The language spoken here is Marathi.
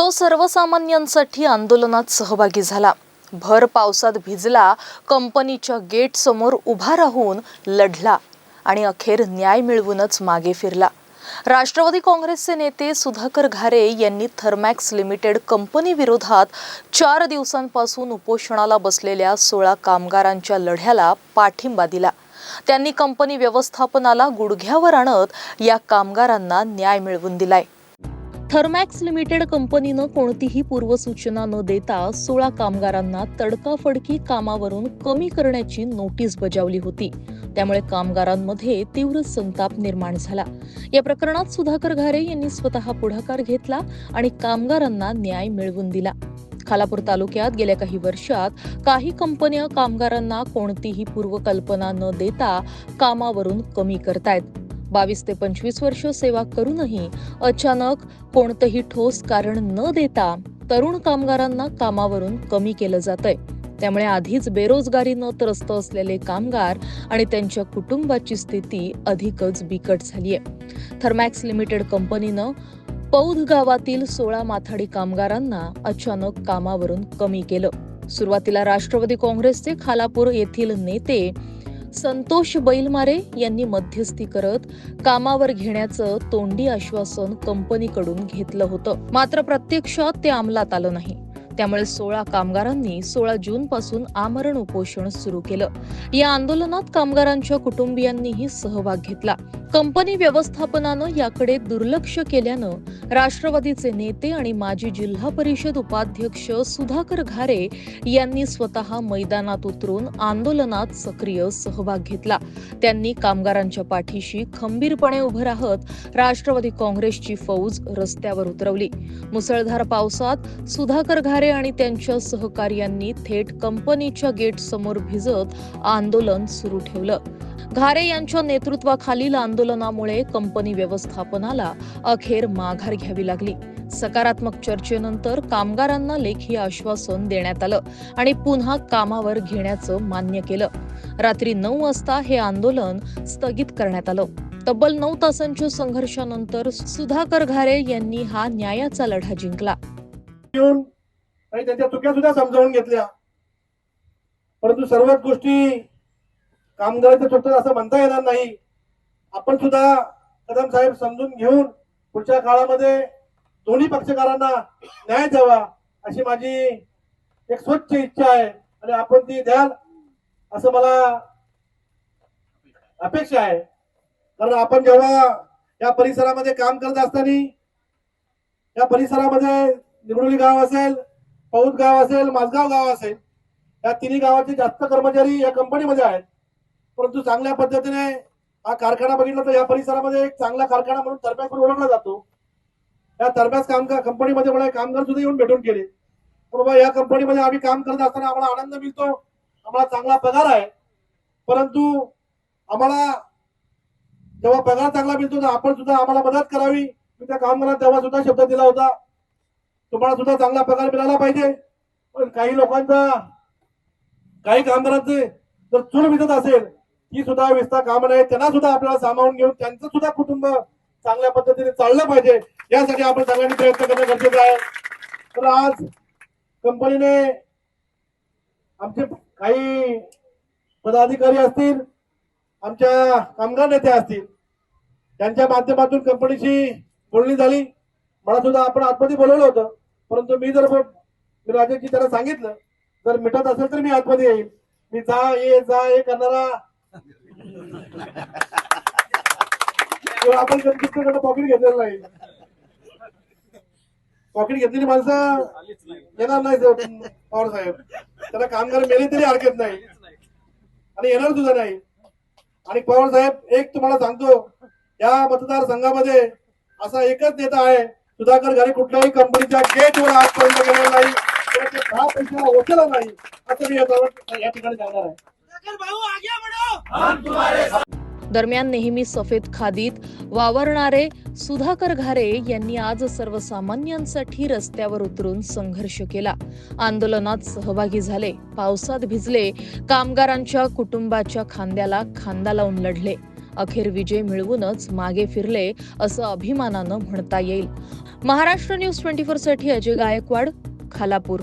तो सर्वसामान्यांसाठी आंदोलनात सहभागी झाला. भर पावसात भिजला कंपनीच्या गेट समोर उभा राहून लढला आणि अखेर न्याय मिळवूनच मागे फिरला. राष्ट्रवादी काँग्रेसचे नेते सुधाकर घारे यांनी थर्मॅक्स लिमिटेड कंपनी विरोधात चार दिवसांपासून उपोषणाला बसलेल्या सोळा कामगारांच्या लढ्याला पाठिंबा दिला. त्यांनी कंपनी व्यवस्थापनाला गुडघ्यावर आणत या कामगारांना न्याय मिळवून दिलाय. थर्मॅक्स लिमिटेड कंपनीनं कोणतीही पूर्वसूचना न देता सोळा कामगारांना तडकाफडकी कामावरून कमी करण्याची नोटीस बजावली होती. त्यामुळे कामगारांमध्ये तीव्र संताप निर्माण झाला. या प्रकरणात सुधाकर घारे यांनी स्वतः पुढाकार घेतला आणि कामगारांना न्याय मिळवून दिला. खालापूर तालुक्यात गेल्या काही वर्षात काही कंपन्या कामगारांना कोणतीही पूर्वकल्पना न देता कामावरून कमी करतायत. बावीस ते पंचवीस वर्ष सेवा करूनही अचानक कोणतंही ठोस कारण न देता तरुण कामगारांना कामावरून कमी केलं जातंय. त्यामुळे आधीच बेरोजगारीनं त्रस्त असलेले कामगार आणि त्यांच्या कुटुंबाची स्थिती अधिकच बिकट झालीय. थर्मॅक्स लिमिटेड कंपनीनं पौध गावातील सोळा माथाडी कामगारांना अचानक कामावरून कमी केलं. सुरुवातीला राष्ट्रवादी काँग्रेसचे खालापूर येथील नेते संतोष बैलमारे यांनी मध्यस्थी करत कामावर घेण्याचं तोंडी आश्वासन कंपनीकडून घेतलं होतं. मात्र प्रत्यक्षात ते अंमलात आलं नाही. त्यामुळे सोळा कामगारांनी सोळा जून पासून आमरण उपोषण सुरू केलं. या आंदोलनात कामगारांच्या कुटुंबियांनीही सहभाग घेतला. कंपनी व्यवस्थापनानं याकडे दुर्लक्ष केल्यानं राष्ट्रवादीचे नेते आणि माजी जिल्हा परिषद उपाध्यक्ष सुधाकर घारे यांनी स्वतः मैदानात उतरून आंदोलनात सक्रिय सहभाग घेतला. त्यांनी कामगारांच्या पाठीशी खंबीरपणे उभं राहत राष्ट्रवादी काँग्रेसची फौज रस्त्यावर उतरवली. मुसळधार पावसात सुधाकर घारे आणि त्यांच्या सहकार्यांनी थेट कंपनीच्या गेट समोर भिजत आंदोलन सुरू ठेवलं. घारे यांच्या नेतृत्वाखालील आंदोलनामुळे कंपनी व्यवस्थापनाला अखेर माघार घ्यावी लागली. सकारात्मक चर्चेनंतर कामगारांना लेखी आश्वासन देण्यात आलं आणि पुन्हा कामावर घेण्याचं मान्य केलं. रात्री नऊ वाजता हे आंदोलन स्थगित करण्यात आलं. तब्बल नऊ तासांच्या संघर्षानंतर सुधाकर घारे यांनी हा न्यायाचा लढा जिंकला. आणि त्यांच्या चुक्या सुद्धा समजावून घेतल्या. परंतु सर्वच गोष्टी कामगारांच्या चुकतात असं म्हणता येणार नाही. आपण सुद्धा कदम साहेब समजून घेऊन पुढच्या काळामध्ये दोन्ही पक्षकारांना न्याय द्यावा अशी माझी एक स्वच्छ इच्छा आहे आणि आपण ती द्याल असं मला अपेक्षा आहे. कारण आपण जेव्हा या परिसरामध्ये काम करत असताना या परिसरामध्ये निगडोली गाव असेल पौद गाव असेल माझगाव गाव असेल या तिन्ही गावाचे जास्त कर्मचारी या कंपनीमध्ये आहेत. परंतु चांगल्या पद्धतीने हा कारखाना बघितला तर या परिसरामध्ये एक चांगला कारखाना म्हणून तरब्यास ओळखला जातो. या तरब्यास काम कंपनीमध्ये मला कामगार सुद्धा येऊन भेटून गेले. बाबा या कंपनीमध्ये आम्ही काम करत असताना आम्हाला आनंद मिळतो आम्हाला चांगला पगार आहे. परंतु आम्हाला जेव्हा पगार चांगला मिळतो तर आपण सुद्धा आम्हाला मदत करावी. मी त्या कामगारांना तेव्हा सुद्धा शब्द दिला होता. तुम्हाला सुद्धा चांगला पगार मिळाला पाहिजे. पण काही लोकांचा काही कामगारांचे जर चूल मिळत असेल ती सुद्धा विस्तार काम नाही त्यांना सुद्धा आपल्याला सामावून घेऊन त्यांचं सुद्धा कुटुंब चांगल्या पद्धतीने चाललं पाहिजे. यासाठी आपण सगळ्यांनी प्रयत्न करणं गरजेचं आहे. तर आज कंपनीने आमचे काही पदाधिकारी असतील आमच्या कामगार नेते असतील त्यांच्या माध्यमातून कंपनीची बोलणी झाली. मला सुद्धा आपण आतमध्ये बोलवलं होतं. परंतु मी जर मी राजेशजी त्यांना सांगितलं जर मिटत असेल तर मी आतमध्ये येईल. मी जा ये जा ये करणारा आपण कधी पॉकेट घेतलेलं नाही. पॉकेट घेतलेली माणसं येणार नाही पवार साहेब. त्याला कामगार मेले तरी हरकत नाही. आणि येणार सुद्धा नाही. आणि पवार साहेब एक तुम्हाला सांगतो या मतदारसंघामध्ये असा एकच नेता आहे सुधाकर घरी कुठल्याही कंपनीच्या गेटवर आजपर्यंत गेलेला नाही. दहा पैशाला ओसला नाही. असं मी या या ठिकाणी सांगणार आहे. दरम्यान नेहमी सफेद खादीत वावरणारे सुधाकर घारे यांनी आज सर्वसामान्यांसाठी रस्त्यावर उतरून संघर्ष केला. आंदोलनात सहभागी झाले. पावसात भिजले. कामगारांच्या कुटुंबाच्या खांद्याला खांदा लावून लढले. अखेर विजय मिळवूनच मागे फिरले असं अभिमानानं म्हणता येईल. महाराष्ट्र न्यूज ट्वेंटी फोरसाठी अजय गायकवाड खालापूर.